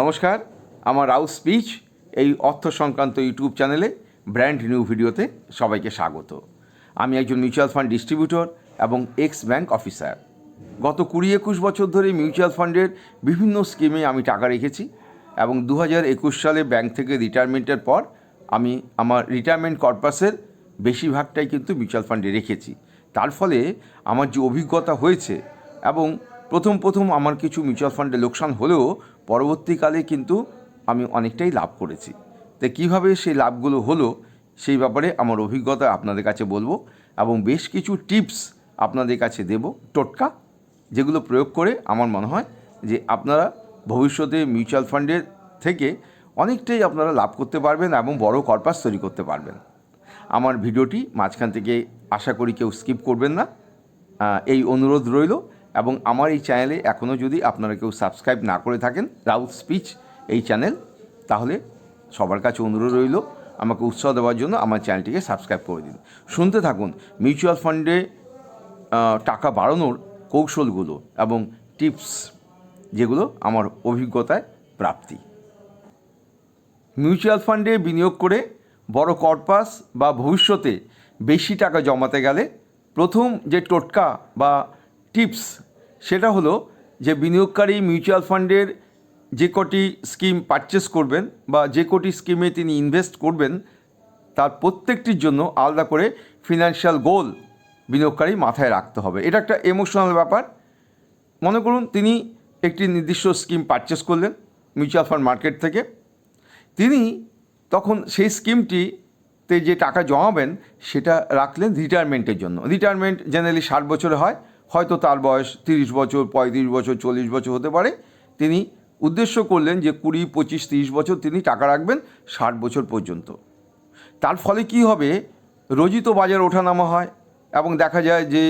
নমস্কার, আমার রাউ স্পিচ, এই অর্থ সংক্রান্ত ইউটিউব চ্যানেলে ব্র্যান্ড নিউ ভিডিওতে সবাইকে স্বাগত। আমি একজন মিউচুয়াল ফান্ড ডিস্ট্রিবিউটর এবং এক্স ব্যাংক অফিসার। গত কুড়ি একুশ বছর ধরে মিউচুয়াল ফান্ডের বিভিন্ন স্কিমে আমি টাকা রেখেছি এবং দু হাজার একুশ সালে ব্যাংক থেকে রিটায়ারমেন্টের পর আমি আমার রিটায়ারমেন্ট কর্পাসের বেশিরভাগটাই কিন্তু মিউচুয়াল ফান্ডে রেখেছি। তার ফলে আমার যে অভিজ্ঞতা হয়েছে এবং প্রথম প্রথম আমার কিছু মিউচুয়াল ফান্ডে লোকসান হলেও পরবর্তীকালে কিন্তু আমি অনেকটাই লাভ করেছি। তো কীভাবে সেই লাভগুলো হলো সেই ব্যাপারে আমার অভিজ্ঞতা আপনাদের কাছে বলব এবং বেশ কিছু টিপস আপনাদের কাছে দেব, টোটকা, যেগুলো প্রয়োগ করে আমার মনে হয় যে আপনারা ভবিষ্যতে মিউচুয়াল ফান্ডের থেকে অনেকটাই আপনারা লাভ করতে পারবেন এবং বড় কর্পাস তৈরি করতে পারবেন। আমার ভিডিওটি মাঝখান থেকে আশা করি কেউ স্কিপ করবেন না। এই অনুরোধ রইল। এবং আমার এই চ্যানেলে এখনও যদি আপনারা কেউ সাবস্ক্রাইব না করে থাকেন, রাউথ স্পিচ এই চ্যানেল, তাহলে সবার কাছে অনুরোধ রইল, আমাকে উৎসাহ দেওয়ার জন্য আমার চ্যানেলটিকে সাবস্ক্রাইব করে দিন। শুনতে থাকুন, মিউচুয়াল ফান্ডে টাকা বাড়ানোর কৌশলগুলো এবং টিপস, যেগুলো আমার অভিজ্ঞতায় প্রাপ্তি। মিউচুয়াল ফান্ডে বিনিয়োগ করে বড় কর্পাস বা ভবিষ্যতে বেশি টাকা জমাতে গেলে প্রথম যে টোটকা বা টিপস, সেটা হলো যে বিনিয়োগকারী মিউচুয়াল ফান্ডের যে কটি স্কিম পারচেস করবেন বা যে কটি স্কিমে তিনি ইনভেস্ট করবেন, তার প্রত্যেকটির জন্য আলাদা করে ফিনান্সিয়াল গোল বিনিয়োগকারী মাথায় রাখতে হবে। এটা একটা এমোশনাল ব্যাপার। মনে করুন, তিনি একটি নির্দিষ্ট স্কিম পারচেস করলেন মিউচুয়াল ফান্ড মার্কেট থেকে। তিনি তখন সেই স্কিমটিতে যে টাকা জমাবেন, সেটা রাখলেন রিটায়ারমেন্টের জন্য। রিটায়ারমেন্ট জেনারেলি ষাট বছরে হয়। হয়তো তার বয়স তিরিশ বছর, পঁয়ত্রিশ বছর, চল্লিশ বছর হতে পারে। তিনি উদ্দেশ্য করলেন যে কুড়ি, পঁচিশ, তিরিশ বছর তিনি টাকা রাখবেন ষাট বছর পর্যন্ত। তার ফলে কি হবে? রোজই তো বাজার ওঠানামা হয় এবং দেখা যায় যে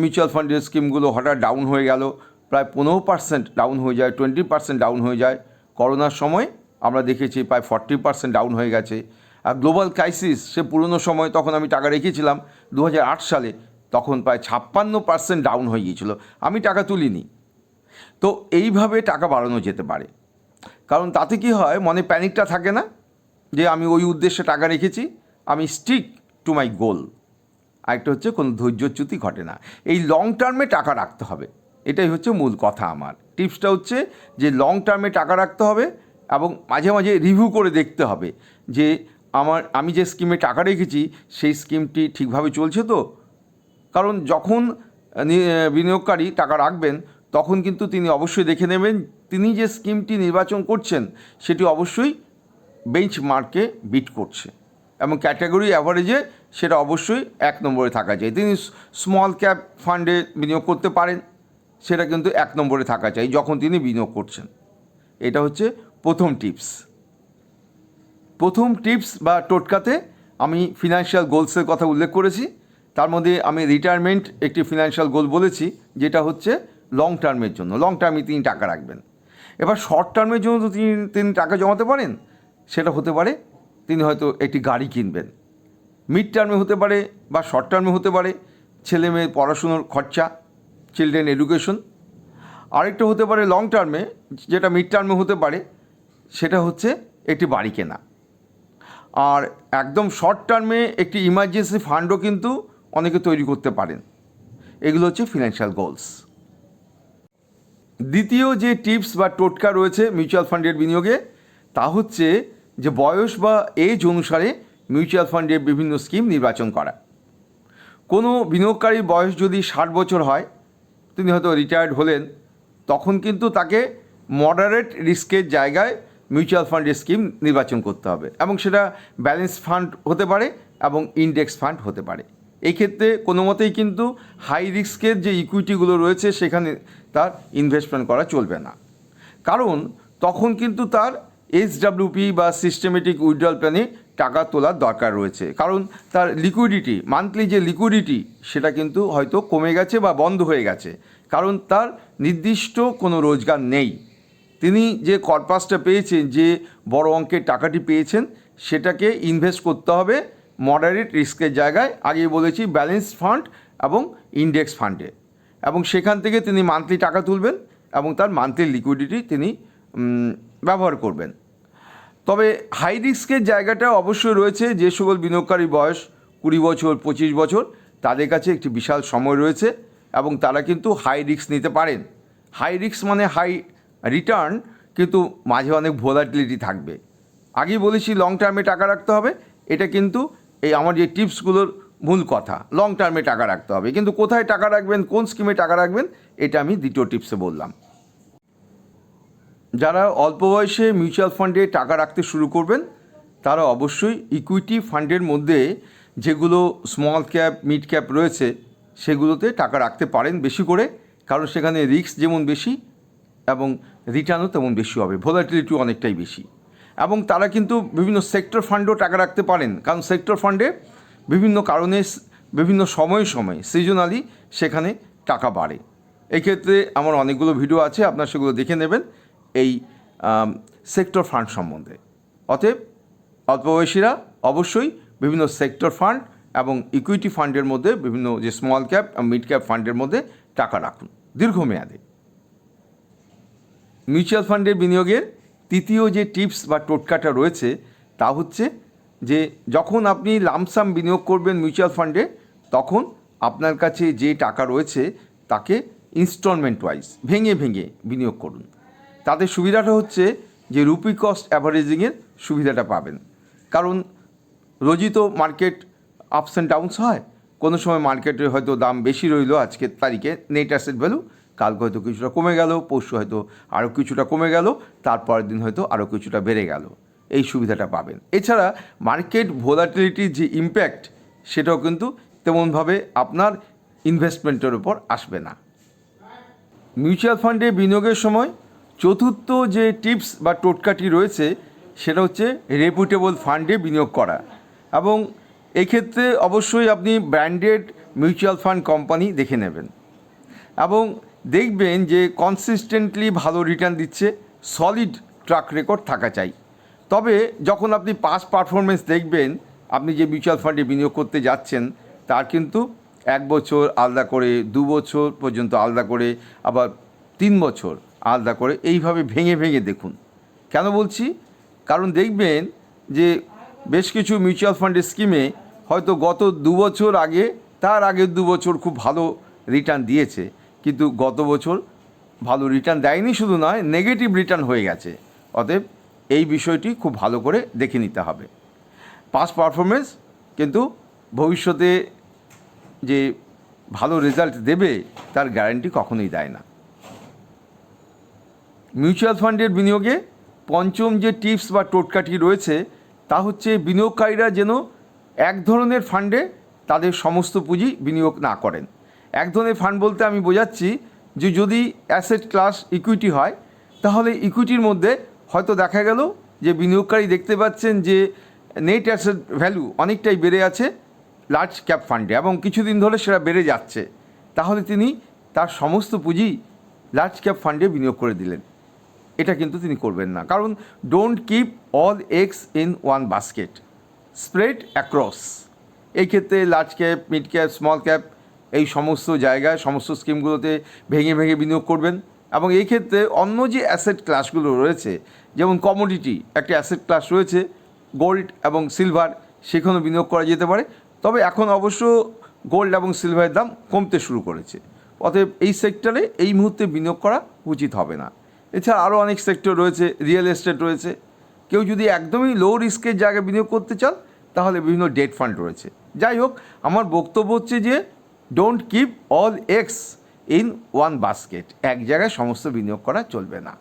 মিউচুয়াল ফান্ডের স্কিমগুলো হঠাৎ ডাউন হয়ে গেল। প্রায় পনেরো পার্সেন্ট ডাউন হয়ে যায়, টোয়েন্টি পার্সেন্ট ডাউন হয়ে যায়। করোনার সময় আমরা দেখেছি প্রায় ফর্টি পার্সেন্ট ডাউন হয়ে গেছে। আর গ্লোবাল ক্রাইসিস, সে পুরনো সময় তখন আমি টাকা রেখেছিলাম, দু হাজার আট সালে। তখন প্রায় ছাপ্পান্ন পার্সেন্ট ডাউন হয়ে গিয়েছিল। আমি টাকা তুলিনি। তো এইভাবে টাকা বাড়ানো যেতে পারে। কারণ তাতে কি হয়, মনে প্যানিকটা থাকে না যে আমি ওই উদ্দেশ্যে টাকা রেখেছি, আমি স্টিক টু মাই গোল আরেকটা হচ্ছে কোনো ধৈর্যচ্যুতি ঘটে না। এই লং টার্মে টাকা রাখতে হবে। এটাই হচ্ছে মূল কথা আমার। টিপসটা হচ্ছে যে লং টার্মে টাকা রাখতে হবে এবং মাঝে মাঝে রিভিউ করে দেখতে হবে যে আমার, আমি যে স্কিমে টাকা রেখেছি, সেই স্কিমটি ঠিকভাবে চলছে তো? কারণ যখন বিনিয়োগকারী টাকা রাখবেন, তখন কিন্তু তিনি অবশ্যই দেখে নেবেন, তিনি যে স্কিমটি নির্বাচন করছেন, সেটি অবশ্যই বেঞ্চ মার্কে বিট করছে। এবং ক্যাটাগরি অ্যাভারেজে সেটা অবশ্যই এক নম্বরে থাকা চাই। তিনি স্মল ক্যাপ ফান্ডে বিনিয়োগ করতে পারেন, সেটা কিন্তু এক নম্বরে থাকা চাই, যখন তিনি বিনিয়োগ করছেন। এটা হচ্ছে প্রথম টিপস প্রথম টিপস বা টোটকাতে আমি ফিনান্সিয়াল গোলসের কথা উল্লেখ করেছি। তার মধ্যে আমি রিটায়ারমেন্ট একটি ফিনান্সিয়াল গোল বলেছি, যেটা হচ্ছে লং টার্মের জন্য। লং টার্মে তিনি টাকা রাখবেন। এবার শর্ট টার্মের জন্য তো তিনি তিনি টাকা জমাতে পারেন, সেটা হতে পারে তিনি হয়তো একটি গাড়ি কিনবেন। মিড টার্মে হতে পারে বা শর্ট টার্মে হতে পারে, ছেলে মেয়ের পড়াশুনোর খরচা চিলড্রেন এডুকেশন আরেকটা হতে পারে লং টার্মে যেটা মিড টার্মে হতে পারে, সেটা হচ্ছে একটি বাড়ি কেনা। আর একদম শর্ট টার্মে একটি ইমার্জেন্সি ফান্ডও কিন্তু অনেকে তৈরি করতে পারেন। এগুলো হচ্ছে ফিনান্সিয়াল গোলস দ্বিতীয় যে টিপস বা টোটকা রয়েছে মিউচুয়াল ফান্ডের বিনিয়োগে, তা হচ্ছে যে বয়স বা এজ অনুসারে মিউচুয়াল ফান্ডের বিভিন্ন স্কিম নির্বাচন করা। কোনো বিনিয়োগকারীর বয়স যদি ষাট বছর হয়, তিনি হয়তো রিটায়ার্ড হলেন, তখন কিন্তু তাকে মডারেট রিস্কের জায়গায় মিউচুয়াল ফান্ডের স্কিম নির্বাচন করতে হবে। এবং সেটা ব্যালেন্স ফান্ড হতে পারে এবং ইন্ডেক্স ফান্ড হতে পারে। এই ক্ষেত্রে কোনো মতেই কিন্তু হাই রিস্কের যে ইকুইটিগুলো রয়েছে সেখানে তার ইনভেস্টমেন্ট করা চলবে না। কারণ তখন কিন্তু তার এইচডাব্লিউপি বা সিস্টেমেটিক উইথড্রল প্ল্যানে টাকা তোলার দরকার রয়েছে। কারণ তার লিকুইডিটি মান্থলি যে লিকুইডিটি সেটা কিন্তু হয়তো কমে গেছে বা বন্ধ হয়ে গেছে। কারণ তার নির্দিষ্ট কোনো রোজগার নেই। তিনি যে কর্পাসটা পেয়েছেন, যে বড় অঙ্কের টাকাটি পেয়েছেন, সেটাকে ইনভেস্ট করতে হবে মডারেট রিস্কের জায়গায় আগেই বলেছি ব্যালেন্স ফান্ড এবং ইন্ডেক্স ফান্ডে এবং সেখান থেকে তিনি মান্থলি টাকা তুলবেন এবং তার মান্থলি লিকুইডিটি তিনি ব্যবহার করবেন। তবে হাই রিস্কের জায়গাটা অবশ্যই রয়েছে যে সকল বিনিয়োগকারী বয়স কুড়ি বছর, পঁচিশ বছর, তাদের কাছে একটি বিশাল সময় রয়েছে এবং তারা কিন্তু হাই রিস্ক নিতে পারেন। হাই রিস্ক মানে হাই রিটার্ন কিন্তু মাঝে অনেক ভোলাটিলিটি থাকবে। আগেই বলেছি লং টার্মে টাকা রাখতে হবে, এটা কিন্তু এই আমার যে টিপসগুলোর মূল কথা লং টার্মে টাকা রাখতে হবে। কিন্তু কোথায় টাকা রাখবেন, কোন স্কিমে টাকা রাখবেন, এটা আমি দ্বিতীয় টিপসে বললাম। যারা অল্প বয়সে মিউচুয়াল ফান্ডে টাকা রাখতে শুরু করবেন, তারা অবশ্যই ইকুইটি ফান্ডের মধ্যে যেগুলো স্মল ক্যাপ মিড ক্যাপ রয়েছে, সেগুলোতে টাকা রাখতে পারেন বেশি করে, কারণ সেখানে রিস্ক যেমন বেশি এবং রিটার্নও তেমন বেশি হবে। ভোলাটিলিটিও অনেকটাই বেশি। এবং তারা কিন্তু বিভিন্ন সেক্টর ফান্ডেও টাকা রাখতে পারেন। কারণ সেক্টর ফান্ডে বিভিন্ন কারণে বিভিন্ন সময়ে সময়ে, সিজনালি সেখানে টাকা বাড়ে। এক্ষেত্রে আমার অনেকগুলো ভিডিও আছে, আপনারা সেগুলো দেখে নেবেন এই সেক্টর ফান্ড সম্বন্ধে। অতএব অল্প বয়সীরা অবশ্যই বিভিন্ন সেক্টর ফান্ড এবং ইকুইটি ফান্ডের মধ্যে বিভিন্ন যে স্মল ক্যাপ মিড ক্যাপ ফান্ডের মধ্যে টাকা রাখুন, দীর্ঘমেয়াদে। মিউচুয়াল ফান্ডের বিনিয়োগের তৃতীয় যে টিপস বা টোটকাটা রয়েছে, তা হচ্ছে যে যখন আপনি লামসাম বিনিয়োগ করবেন মিউচুয়াল ফান্ডে তখন আপনার কাছে যে টাকা রয়েছে, তাকে ইনস্টলমেন্ট ওয়াইজ ভেঙে ভেঙে বিনিয়োগ করুন। তাতে সুবিধাটা হচ্ছে যে রুপি কস্ট অ্যাভারেজিংয়ের সুবিধাটা পাবেন। কারণ রোজই তো মার্কেট আপস অ্যান্ড ডাউনস হয়। কোনো সময় মার্কেটে হয়তো দাম বেশি রইল আজকের তারিখে নেট অ্যাসেট ভ্যালু কালকে হয়তো কিছুটা কমে গেল, পরশু হয়তো আরও কিছুটা কমে গেল, তারপরের দিন হয়তো আরও কিছুটা বেড়ে গেল। এই সুবিধাটা পাবেন। এছাড়া মার্কেট ভোলাটিলিটির যে ইম্প্যাক্ট সেটাও কিন্তু তেমনভাবে আপনার ইনভেস্টমেন্টের উপর আসবে না। মিউচুয়াল ফান্ডে বিনিয়োগের সময় চতুর্থ যে টিপস বা টোটকাটি রয়েছে, সেটা হচ্ছে রেপুটেবল ফান্ডে বিনিয়োগ করা। এবং এক্ষেত্রে অবশ্যই আপনি ব্র্যান্ডেড মিউচুয়াল ফান্ড কোম্পানি দেখে নেবেন। এবং দেখবেন যে কনসিস্টেন্টলি ভালো রিটার্ন দিচ্ছে সলিড ট্র্যাক রেকর্ড থাকা চাই। তবে যখন আপনি পাস পারফরমেন্স দেখবেন, আপনি যে মিউচুয়াল ফান্ডে বিনিয়োগ করতে যাচ্ছেন, তার কিন্তু এক বছর আলাদা করে, দু বছর পর্যন্ত আলাদা করে, আবার তিন বছর আলাদা করে, এইভাবে ভেঙে ভেঙে দেখুন। কেন বলছি? কারণ দেখবেন যে বেশ কিছু মিউচুয়াল ফান্ডের স্কিমে হয়তো গত দু বছর আগে, তার আগের দু বছর খুব ভালো রিটার্ন দিয়েছে। কিন্তু গত বছর ভালো রিটার্ন দেয়নি শুধু নয় নেগেটিভ রিটার্ন হয়ে গেছে। অতএব এই বিষয়টি খুব ভালো করে দেখে নিতে হবে। পাস পারফরমেন্স কিন্তু ভবিষ্যতে যে ভালো রেজাল্ট দেবে, তার গ্যারান্টি কখনোই দেয় না। মিউচুয়াল ফান্ডের বিনিয়োগে পঞ্চম যে টিপস বা টোটকাটি রয়েছে, তা হচ্ছে বিনিয়োগকারীরা যেন এক ধরনের ফান্ডে তাদের সমস্ত পুঁজি বিনিয়োগ না করেন। এক ধরনের ফান্ড বলতে আমি বোঝাচ্ছি যে যদি অ্যাসেট ক্লাস ইকুইটি হয়, তাহলে ইকুইটির মধ্যে হয়তো দেখা গেল যে বিনিয়োগকারী দেখতে পাচ্ছেন যে নেট অ্যাসেট ভ্যালু অনেকটাই বেড়ে আছে লার্জ ক্যাপ ফান্ডে এবং কিছুদিন ধরে সেটা বেড়ে যাচ্ছে। তাহলে তিনি তার সমস্ত পুঁজি লার্জ ক্যাপ ফান্ডে বিনিয়োগ করে দিলেন। এটা কিন্তু তিনি করবেন না। কারণ don't keep all eggs in one basket spread across এই ক্ষেত্রে large cap mid cap small cap এই সমস্ত জায়গায়, সমস্ত স্কিমগুলোতে ভেঙে ভেঙে বিনিয়োগ করবেন। এবং এই ক্ষেত্রে অন্য যে অ্যাসেট ক্লাসগুলো রয়েছে, যেমন কমোডিটি একটা অ্যাসেট ক্লাস রয়েছে গোল্ড এবং সিলভার সেখানেও বিনিয়োগ করা যেতে পারে। তবে এখন অবশ্য গোল্ড এবং সিলভারের দাম কমতে শুরু করেছে। অতএব এই সেক্টরে এই মুহূর্তে বিনিয়োগ করা উচিত হবে না। এছাড়া আরও অনেক সেক্টর রয়েছে রিয়েল এস্টেট রয়েছে। কেউ যদি একদমই লো রিস্কের জায়গায় বিনিয়োগ করতে চান, তাহলে বিভিন্ন ডেট ফান্ড রয়েছে। যাই হোক, আমার বক্তব্য হচ্ছে যে don't keep all eggs in one basket এক জায়গায় সমস্ত বিনিয়োগ করা চলবে না।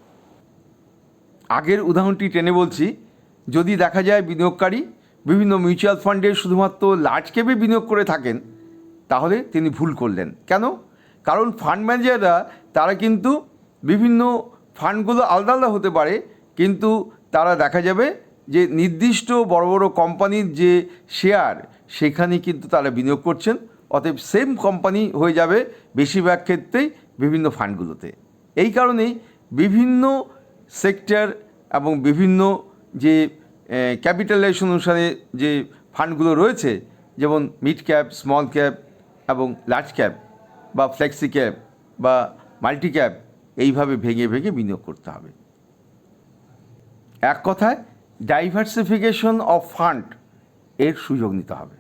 আগের উদাহরণটি টেনে বলছি, যদি দেখা যায় বিনিয়োগকারী বিভিন্ন মিউচুয়াল ফান্ডে শুধুমাত্র লার্জ ক্যাপে বিনিয়োগ করে থাকেন, তাহলে তিনি ভুল করলেন। কেন? কারণ ফান্ড ম্যানেজাররা তারা কিন্তু বিভিন্ন ফান্ডগুলো আলাদা আলাদা হতে পারে, কিন্তু তারা দেখা যাবে যে নির্দিষ্ট বড় বড় কোম্পানির যে শেয়ার সেখানে কিন্তু তারা বিনিয়োগ করছেন। অতএব সেম কোম্পানি হয়ে যাবে বেশিরভাগ ক্ষেত্রেই বিভিন্ন ফান্ডগুলোতে এই কারণেই বিভিন্ন সেক্টর এবং বিভিন্ন যে ক্যাপিটালাইজেশন অনুসারে যে ফান্ডগুলো রয়েছে, যেমন মিড ক্যাপ স্মল ক্যাপ এবং লার্জ ক্যাপ বা ফ্লেক্সি ক্যাপ বা মাল্টি ক্যাপ এইভাবে ভেঙে ভেঙে বিনিয়োগ করতে হবে। এক কথায় ডাইভার্সিফিকেশন অফ ফান্ড এর সুযোগ নিতে হবে।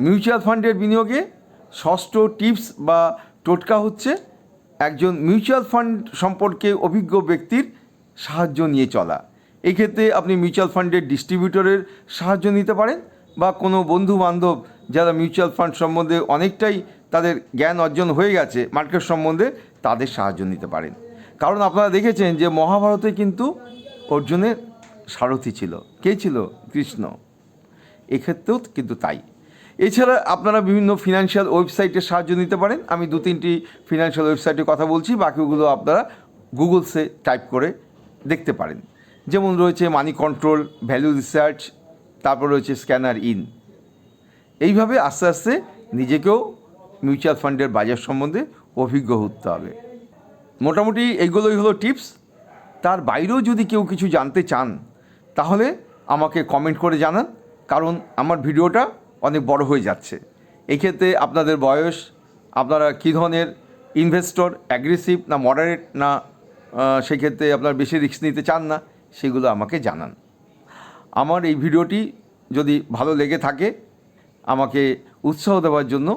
মিউচুয়াল ফান্ডের বিনিয়োগে ষষ্ঠ টিপস বা টোটকা হচ্ছে একজন মিউচুয়াল ফান্ড সম্পর্কে অভিজ্ঞ ব্যক্তির সাহায্য নিয়ে চলা। এক্ষেত্রে আপনি মিউচুয়াল ফান্ডের ডিস্ট্রিবিউটরের সাহায্য নিতে পারেন বা কোনো বন্ধু বান্ধব যারা মিউচুয়াল ফান্ড সম্বন্ধে অনেকটাই তাদের জ্ঞান অর্জন হয়ে গেছে, মার্কেট সম্বন্ধে তাদের সাহায্য নিতে পারেন। কারণ আপনারা দেখেছেন যে মহাভারতে কিন্তু অর্জুনের সারথি ছিল। কে ছিল? কৃষ্ণ। এক্ষেত্রেও কিন্তু তাই। এছাড়া আপনারা বিভিন্ন ফিনান্সিয়াল ওয়েবসাইটের সাহায্য নিতে পারেন। আমি দু তিনটি ফিনান্সিয়াল ওয়েবসাইটের কথা বলছি, বাকিগুলো আপনারা গুগলসে টাইপ করে দেখতে পারেন। যেমন রয়েছে মানি কন্ট্রোল ভ্যালু রিসার্চ তারপর রয়েছে স্ক্যানার ইন এইভাবে আস্তে আস্তে নিজেকেও মিউচুয়াল ফান্ডের বাজার সম্বন্ধে অভিজ্ঞ হতে হবে। মোটামুটি এইগুলোই হলো টিপস তার বাইরেও যদি কেউ কিছু জানতে চান, তাহলে আমাকে কমেন্ট করে জানান। কারণ আমার ভিডিওটা অনেক বড় হয়ে যাচ্ছে। এক্ষেত্রে আপনাদের বয়স, আপনারা কী ধরনের ইনভেস্টর অ্যাগ্রেসিভ না মডারেট না সেক্ষেত্রে আপনার বেশি রিস্ক নিতে চান না, সেগুলো আমাকে জানান। আমার এই ভিডিওটি যদি ভালো লেগে থাকে, আমাকে উৎসাহ দেওয়ার জন্য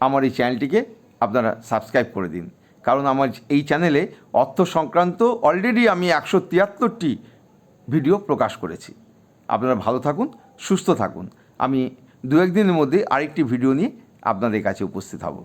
আমার এই চ্যানেলটিকে আপনারা সাবস্ক্রাইব করে দিন। কারণ আমার এই চ্যানেলে অর্থ সংক্রান্ত অলরেডি আমি একশো তিয়াত্তরটি ভিডিও প্রকাশ করেছি। আপনারা ভালো থাকুন, সুস্থ থাকুন। আমি দু একদিনের মধ্যে আরেকটি ভিডিও নিয়ে আপনাদের কাছে উপস্থিত হব।